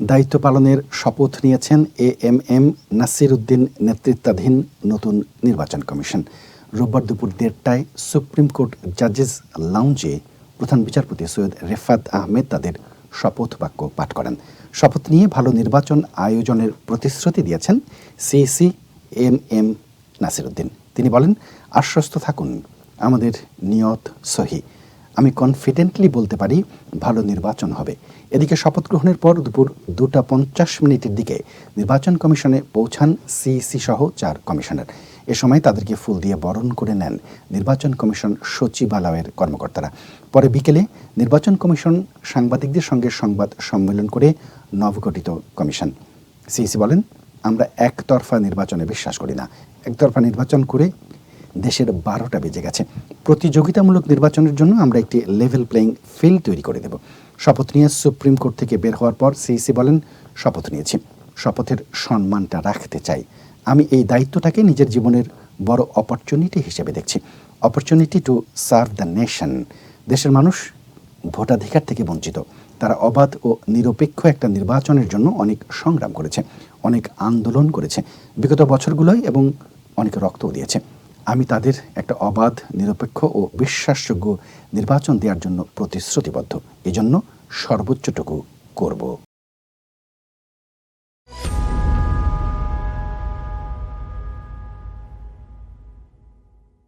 দায়িত্ব পালনের শপথ নিয়েছেন A M M Nasir Uddin নেতৃত্বাধীন নতুন নির্বাচন কমিশন। রোববার দুপুর দেড়টায় সুপ্রিম কোর্ট জাজেস লাউঞ্জে প্রধান বিচারপতি সৈয়দ রেফাত আহমেদ তাদের শপথ বাক্য পাঠ করেন। শপথ নিয়ে ভালো নির্বাচন আয়োজনের প্রতিশ্রুতি দিয়েছেন সিএসি এম এম নাসিরুদ্দিন তিনি বলেন, আশ্বস্ত থাকুন, আমাদের নিয়ত সহি। আমি কনফিডেন্টলি বলতে পারি ভালো নির্বাচন হবে। এদিকে শপথ গ্রহণের পর দুপুর দুটা পঞ্চাশ মিনিটের দিকে নির্বাচন কমিশনে পৌঁছান সিইসি সহ চার কমিশনার। এ সময় তাদেরকে ফুল দিয়ে বরণ করে নেন নির্বাচন কমিশন সচিবালয়ের কর্মকর্তারা। পরে বিকেলে নির্বাচন কমিশন সাংবাদিকদের সঙ্গে সংবাদ সম্মেলন করে নবগঠিত কমিশন। সিইসি বলেন, আমরা একতরফা নির্বাচনে বিশ্বাস করি না। একতরফা নির্বাচন করে দেশের বারোটা বেজে গেছে। প্রতিযোগিতামূলক নির্বাচনের জন্য আমরা একটি লেভেল প্লেইং ফিল্ড তৈরি করে দেব। শপথ নিয়ে সুপ্রিম কোর্ট থেকে বের হওয়ার পর সিইসি বলেন, শপথ নিয়েছি। শপথের সম্মানটা রাখতে চাই। আমি এই দায়িত্বটাকে নিজের জীবনের বড় অপরচুনিটি হিসেবে দেখছি। Opportunity to serve the nation দেশের মানুষ ভোটাধিকার থেকে বঞ্চিত। তারা অবাধ ও নিরপেক্ষ একটা নির্বাচনের জন্য অনেক সংগ্রাম করেছে, অনেক আন্দোলন করেছে। বিগত বছরগুলোয় এবং অনেক রক্তও দিয়েছে। আমি তাদের একটা অবাধ নিরপেক্ষ ও বিশ্বাসযোগ্য নির্বাচন দেওয়ার জন্য প্রতিশ্রুতিবদ্ধ। এজন্য সর্বোচ্চটুকু করব।